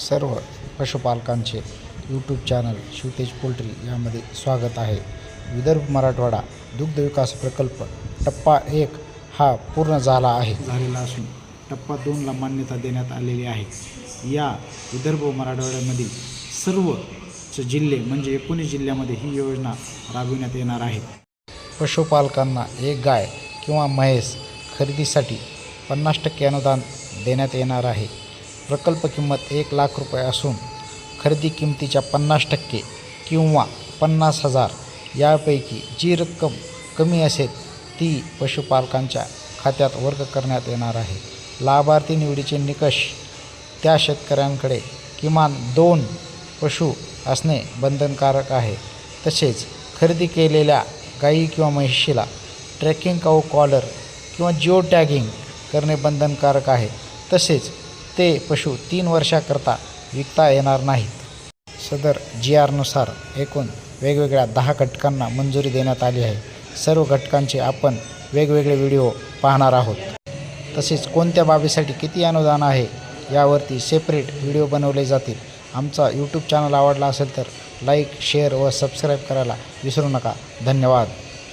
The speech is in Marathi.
सर्व पशुपालकांचे यूट्यूब चॅनल शिवतेज पोल्ट्री यामध्ये स्वागत आहे. विदर्भ मराठवाडा दुग्ध विकास प्रकल्प टप्पा एक हा पूर्ण झाला आहे. झालेला असून टप्पा दोनला मान्यता देण्यात आलेली आहे. या विदर्भ मराठवाड्यामधील सर्व च जिल्हे म्हणजे एकोणीस जिल्ह्यामध्ये ही योजना राबविण्यात येणार आहे. पशुपालकांना एक गाय किंवा म्हैस खरेदीसाठी पन्नास टक्के अनुदान देण्यात येणार आहे. प्रकल्प किंमत एक लाख रुपये असून खरेदी किमतीच्या पन्नास टक्के किंवा पन्नास हजार यापैकी जी रक्कम कमी असेल ती पशुपालकांच्या खात्यात वर्ग करण्यात येणार आहे. लाभार्थी निवडीचे निकष त्या शेतकऱ्यांकडे किमान दोन पशु असणे बंधनकारक आहे. तसेच खरेदी केलेल्या गाई किंवा म्हैशीला ट्रॅकिंग काऊ कॉलर किंवा जिओ टॅगिंग करणे बंधनकारक आहे. तसेच ते पशु तीन वर्षाकरता विकता येणार नाहीत. सदर जी आरनुसार एकूण वेगवेगळ्या दहा घटकांना मंजुरी देण्यात आली आहे. सर्व घटकांचे आपण वेगवेगळे व्हिडिओ पाहणार आहोत. तसेच कोणत्या बाबीसाठी किती अनुदान आहे यावरती सेपरेट व्हिडिओ बनवले जातील. आमचा यूट्यूब चॅनल आवडला असेल तर लाईक शेअर व सबस्क्राईब करायला विसरू नका. धन्यवाद.